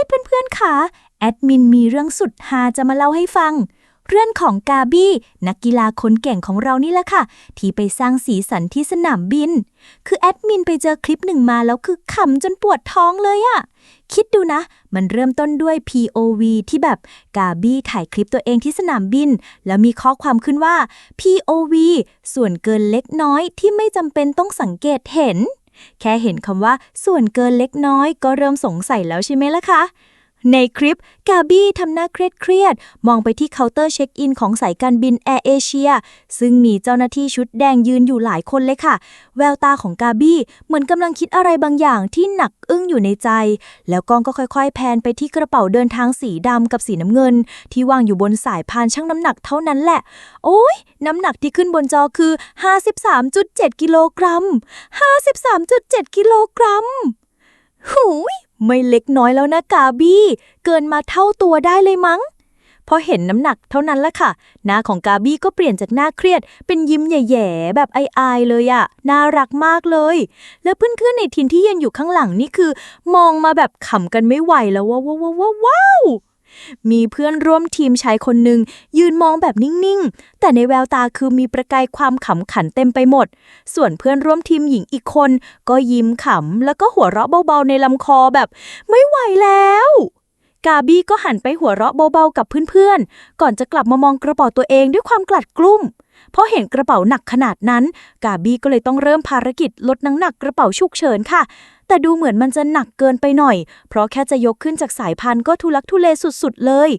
ยเพื่อนๆค่ะ แอดมินมีเรื่องสุดฮาจะมาเล่าให้ฟัง เรื่องของกาบี้ นักกีฬาคนเก่งของเรานี่แหละค่ะ ที่ไปสร้างสีสันที่สนามบิน คือแอดมินไปเจอคลิปหนึ่งมาแล้วคือขำจนปวดท้องเลยอะคิดดูนะ มันเริ่มต้นด้วย POV ที่แบบกาบี้ถ่ายคลิปตัวเองที่สนามบิน แล้วมีข้อความขึ้นว่า POV ส่วนเกินเล็กน้อยที่ไม่จำเป็นต้องสังเกตเห็น แค่เห็นคำว่าส่วนเกินเล็กน้อยก็เริ่มสงสัยแล้วใช่ไหมล่ะคะ ในคลิป กาบี้ทำหน้าเครียดเครียดๆมองไปที่เคาน์เตอร์เช็คอินของสายการบินแอร์เอเชียซึ่งมีเจ้าหน้าที่ชุดแดงยืนอยู่หลายคนเลยค่ะ แววตาของกาบี้เหมือนกำลังคิดอะไรบางอย่างที่หนักอึ้งอยู่ในใจ แล้วกล้องก็ค่อยๆ แพนไปที่กระเป๋าเดินทางสีดำกับสีน้ำเงิน ที่วางอยู่บนสายพานชั่งน้ำหนักเท่านั้นแหละ โอ้ยน้ำหนักที่ขึ้นบนจอคือ 53.7 กิโลกรัม 53.7 กิโลกรัม หูยไม่เล็กน้อยแล้วนะกาบี้ เกินมาเท่าตัวได้เลยมั้ง พอเห็นน้ำหนักเท่านั้นละค่ะ หน้าของกาบี้ก็เปลี่ยนจากหน้าเครียด เป็นยิ้มแย่ๆแบบอายๆเลยอะน่ารักมากเลย แล้วเพื่อนๆในทีมที่ยืนอยู่ข้างหลังนี่คือ มองมาแบบขำกันไม่ไหวแล้วว้าวว้าวว้าวว้าว มีเพื่อนร่วมทีมชายคนหนึ่งยืนมองแบบนิ่ง ๆ แต่ในแววตาคือมีประกายความขำขันเต็มไปหมด ส่วนเพื่อนร่วมทีมหญิงอีกคน ก็ยิ้มขำแล้วก็หัวเราะเบา ๆ ในลำคอแบบ ไม่ไหวแล้ว กาบี้ก็หันไปหัวเราะเบา ๆ กับเพื่อน ๆ ก่อนจะกลับมามองกระเป๋าตัวเองด้วยความกลัดกลุ้ม เพราะเห็นกระเป๋าหนักขนาดนั้น กาบี้ก็เลยต้องเริ่มภารกิจลดน้ำหนักกระเป๋าฉุกเฉินค่ะ แต่ดูเหมือนมันจะหนักเกินไปหน่อย เพราะแค่จะยกขึ้นจากสายพานก็ทุลักทุเลสุดๆเลย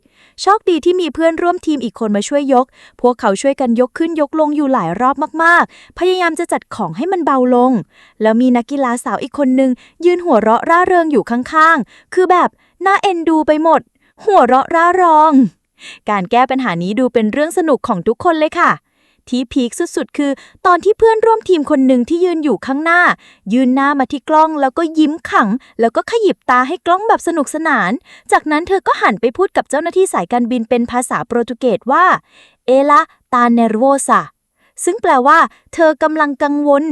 โชคดีที่มีเพื่อนร่วมทีมอีกคนมาช่วยยก พวกเขาช่วยกันยกขึ้นยกลงอยู่หลายรอบมากๆ พยายามจะจัดของให้มันเบาลง แล้วมีนักกีฬาสาวอีกคนนึงยืนหัวเราะร่าเริงอยู่ข้างๆ คือแบบน่าเอ็นดูไปหมด หัวเราะร่ารอง การแก้ปัญหานี้ดูเป็นเรื่องสนุกของทุกคนเลยค่ะ ที่พีคสุดๆ คือ ตอนที่เพื่อนร่วมทีมคนหนึ่งที่ยืนอยู่ข้างหน้า ยืนหน้ามาที่กล้องแล้วก็ยิ้มขัง แล้วก็ขยิบตาให้กล้องแบบสนุกสนาน จากนั้นเธอก็หันไปพูดกับเจ้าหน้าที่สายการบินเป็นภาษาโปรตุเกสว่า เอลาตาเนรโวซาซึ่งแปลว่า เธอกำลังกังวล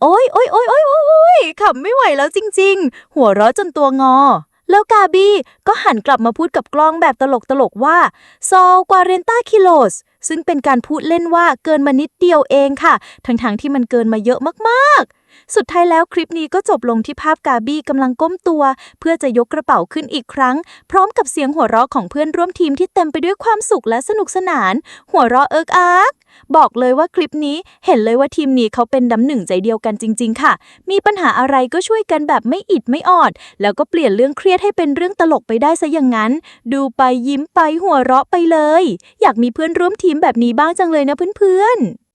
โอ้ยโอ้ยโอ้ยโอ้ยโอ้ยขำไม่ไหวแล้วจริง ๆ หัวเราะจนตัวงอ แล้วกาบี้ก็หันกลับมาพูดกับกล้องแบบตลกๆว่าซอลกวาเรนต้าคิโลสซึ่งเป็นการพูดเล่นว่าเกินมานิดเดียวเองค่ะ ทั้งๆที่มันเกินมาเยอะมากๆ สุดท้ายแล้วคลิปนี้ก็จบลงที่ภาพกาบี้กำลังก้มตัว เพื่อจะยกกระเป๋าขึ้นอีกครั้ง พร้อมกับเสียงหัวเราะของเพื่อนร่วมทีมที่เต็มไปด้วยความสุขและสนุกสนาน หัวเราะเอิกอักบอกเลยว่าคลิปนี้เห็นเลยว่าทีมนี้เขาเป็นน้ำหนึ่งใจเดียวกันจริง ๆ ค่ะ มีปัญหาอะไรก็ช่วยกันแบบไม่อิดไม่ออด แล้วก็เปลี่ยนเรื่องเครียดให้เป็นเรื่องตลกไปได้ซะอย่างนั้น ดูไปยิ้มไปหัวเราะไปเลย อยากมีเพื่อนร่วมทีมแบบนี้บ้างจังเลยนะเพื่อนๆ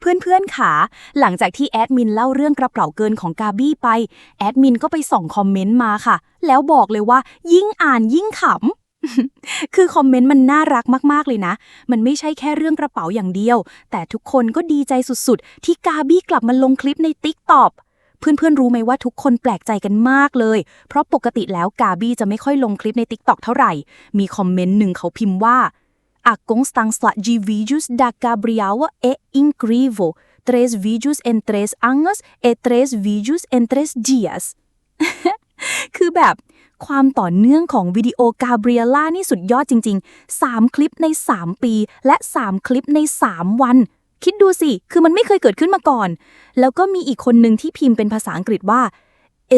เพื่อนๆค่ะ หลังจากที่แอดมินเล่าเรื่องกระเป๋าเกินของกาบี้ไป แอดมินก็ไปส่องคอมเมนต์มาค่ะ แล้วบอกเลยว่า ยิ่งอ่านยิ่งขำ คือคอมเมนต์มันน่ารักมากๆเลยนะ มันไม่ใช่แค่เรื่องกระเป๋าอย่างเดียว แต่ทุกคนก็ดีใจสุดๆ ที่กาบี้กลับมาลงคลิปในติ๊กต็อกเพื่อนๆรู้ไหมว่าทุกคนแปลกใจกันมากเลย เพราะปกติแล้วกาบี้จะไม่ค่อยลงคลิปในติ๊กต็อกเท่าไหร่ มีคอมเมนต์หนึ่งเขาพิมพ์ว่า A constância de vídeos da Gabriela é incrível. Três vídeos em três anos e três vídeos em três dias. คือแบบความต่อเนื่องของวิดีโอกาเบรียล่านี่สุดยอดจริง ๆ 3 คลิปใน 3 ปี และ 3 คลิปใน 3 วัน คิดดูสิ คือมันไม่เคยเกิดขึ้นมาก่อน แล้วก็มีอีกคนหนึ่งที่พิมพ์เป็นภาษาอังกฤษว่า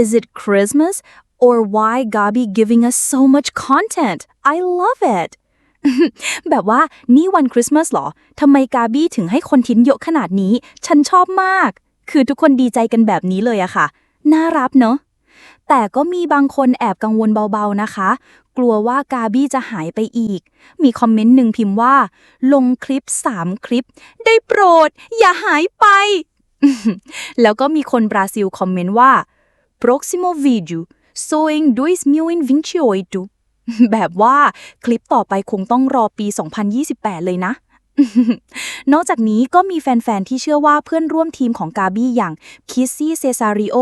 Is it Christmas or why Gabi giving us so much content I love it แบบว่านี่วันคริสต์มาสเหรอทำไมกาบี้ถึงให้คนทิ้นเยอะขนาดนี้ ฉันชอบมาก คือทุกคนดีใจกันแบบนี้เลยอะค่ะ น่ารับเนอะแต่ก็มีบางคนแอบกังวลเบาๆนะคะ กลัวว่ากาบี้จะหายไปอีก มีคอมเมนต์หนึ่งพิมพ์ว่า ลงคลิป 3 คลิป ได้โปรด อย่าหายไป แล้วก็มีคนบราซิลคอมเมนต์ว่า próximo vídeo só em 2028 แบบว่าคลิปต่อไปคงต้องรอปี 2028 เลยนะ นอกจากนี้ก็มีแฟน ๆ ที่เชื่อว่าเพื่อนร่วมทีมของกาบี้อย่างคิสซี่เซซาริโอ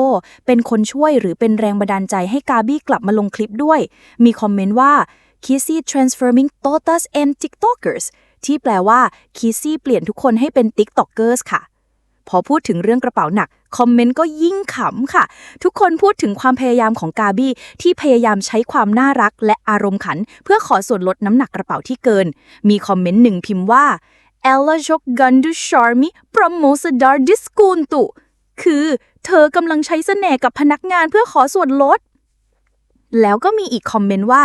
เป็นคนช่วยหรือเป็นแรงบันดาลใจให้กาบี้กลับมาลงคลิปด้วย มีคอมเมนต์ว่า Kissy transforming todas and tiktokers ที่แปลว่า Kissy เปลี่ยนทุกคนให้เป็น tiktokers ค่ะ พอพูดถึงเรื่องกระเป๋าหนัก คอมเมนต์ก็ยิ่งขำค่ะ ทุกคนพูดถึงความพยายามของกาบี้ที่พยายามใช้ความน่ารักและอารมณ์ขัน เพื่อขอส่วนลดน้ำหนักกระเป๋าที่เกิน มีคอมเมนต์หนึ่งพิมพ์ว่า Ella jok gandu charmi promosadar diskuntu คือเธอกำลังใช้เสน่ห์กับพนักงานเพื่อขอส่วนลด แล้วก็มีอีกคอมเมนต์ว่า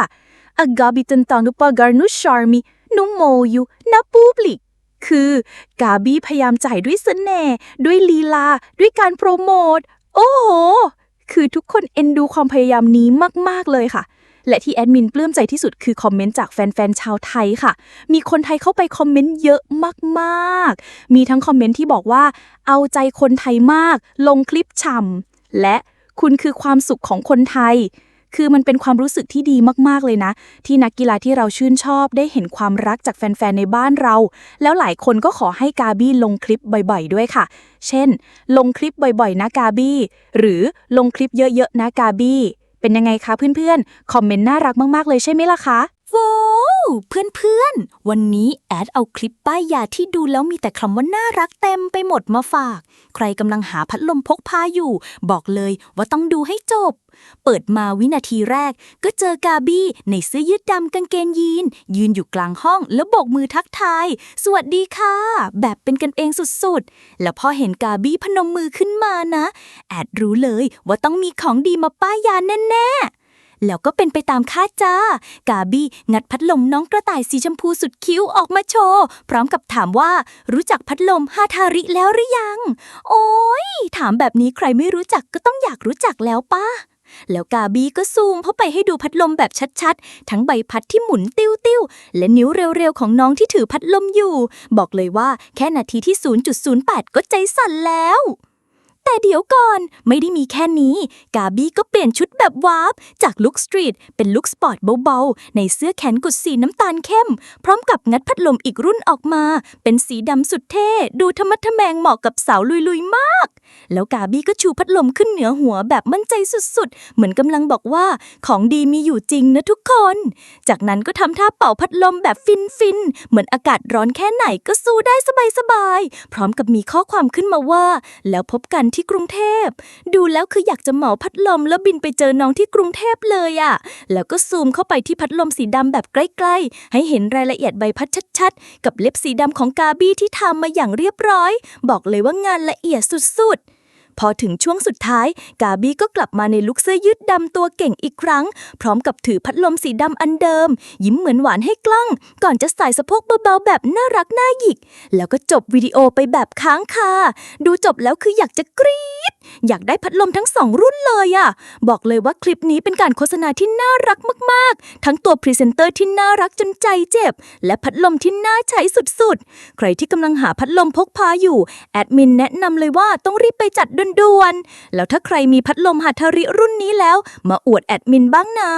Agabi tentang pagar nu charmi nu moyu na public คือ กาบี้พยายามจ่ายด้วยเสน่ห์ด้วยลีลา ด้วยการโปรโมท โอ้โห คือทุกคนเอ็นดูความพยายามนี้มาก ๆ เลยค่ะ และที่แอดมินปลื้มใจที่สุดคือคอมเมนต์จากแฟน ๆ ชาวไทยค่ะ มีคนไทยเข้าไปคอมเมนต์เยอะมาก ๆ มีทั้งคอมเมนต์ที่บอกว่า เอาใจคนไทยมาก ลงคลิปฉ่ำและคุณคือความสุขของคนไทย คือมันเป็นความรู้สึกที่ดีมากๆเลยนะ ที่นักกีฬาที่เราชื่นชอบได้เห็นความรักจากแฟน ๆ ในบ้านเรา แล้วหลายคนก็ขอให้กาบี้ลงคลิปบ่อย ๆ ด้วยค่ะ เช่น ลงคลิปบ่อย ๆ นะกาบี้ หรือลงคลิปเยอะ ๆ นะกาบี้ เป็นยังไงคะเพื่อนๆ คอมเมนต์น่ารักมากๆเลยใช่ไหมล่ะคะ โว้วเพื่อนๆ วันนี้แอดเอาคลิปป้ายยาที่ดูแล้วมีแต่คำว่าน่ารักเต็มไปหมดมาฝาก ใครกำลังหาพัดลมพกพาอยู่ บอกเลยว่าต้องดูให้จบ เปิดมาวินาทีแรก ก็เจอกาบี้ในเสื้อยืดดำกางเกงยีน ยืนอยู่กลางห้องแล้วโบกมือทักทาย สวัสดีค่ะ แบบเป็นกันเองสุดๆ แล้วพอเห็นกาบี้พนมมือขึ้นมานะ แอดรู้เลยว่าต้องมีของดีมาป้ายยาแน่ๆ แล้วก็เป็นไปตามคาดจ้า กาบี้งัดพัดลมน้องกระต่ายสีชมพูสุดคิ้วออกมาโชว์ พร้อมกับถามว่ารู้จักพัดลมฮาทาริแล้วหรือยัง โอ้ยถามแบบนี้ใครไม่รู้จักก็ต้องอยากรู้จักแล้วป้าแล้วกาบี้ก็ซูมเข้าไปให้ดูพัดลมแบบชัดๆ ทั้งใบพัดที่หมุนติ้วๆและนิ้วเร็วๆ ของน้องที่ถือพัดลมอยู่ บอกเลยว่าแค่นาทีที่ 0.08 ก็ใจสั่นแล้ว แต่เดี๋ยวก่อนไม่ได้มีแค่นี้ กาบี้ก็เปลี่ยนชุดแบบวาร์ปจากลุคสตรีทเป็นลุคสปอร์ตเบาๆ ในเสื้อแขนกุดสีน้ำตาลเข้ม พร้อมกับงัดพัดลมอีกรุ่นออกมา เป็นสีดำสุดเท่ ดูธรรมะทะแมงเหมาะกับสาวลุยๆมาก แล้วกาบี้ก็ชูพัดลมขึ้นเหนือหัวแบบมั่นใจสุดๆ เหมือนกำลังบอกว่าของดีมีอยู่จริงนะทุกคน จากนั้นก็ทำท่าเป่าพัดลมแบบฟินๆเหมือนอากาศร้อนแค่ไหนก็สู้ได้สบายๆพร้อมกับมีข้อความขึ้นมาว่า แล้วพบกันที่ที่กรุงเทพ ดูแล้วคืออยากจะเหมาพัดลมแล้วบินไปเจอน้องที่กรุงเทพเลยอะ่ะ แล้วก็ซูมเข้าไปที่พัดลมสีดำแบบใกล้ๆ ให้เห็นรายละเอียดใบพัดชัดๆ กับเล็บสีดำของกาบี้ที่ทำมาอย่างเรียบร้อย บอกเลยว่างานละเอียดสุดๆ พอถึงช่วงสุดท้าย กาบี้ก็กลับมาในลุคเสื้อยืดดำตัวเก่งอีกครั้ง พร้อมกับถือพัดลมสีดำอันเดิม ยิ้มเหมือนหวานให้กล้อง ก่อนจะใส่สะโพกเบาๆแบบน่ารักน่าหยิก แล้วก็จบวิดีโอไปแบบค้างคาดูจบแล้วคืออยากจะกรี๊ดอยากได้พัดลมทั้งสองรุ่นเลยอะบอกเลยว่าคลิปนี้เป็นการโฆษณาที่น่ารักมากๆ ทั้งตัวพรีเซนเตอร์ที่น่ารักจนใจเจ็บ และพัดลมที่น่าใช้สุดๆ ใครที่กำลังหาพัดลมพกพาอยู่ แอดมินแนะนำเลยว่าต้องรีบไปจัดด่วนๆ แล้วถ้าใครมีพัดลมหัตถริรุ่นนี้แล้ว มาอวดแอดมินบ้างนะ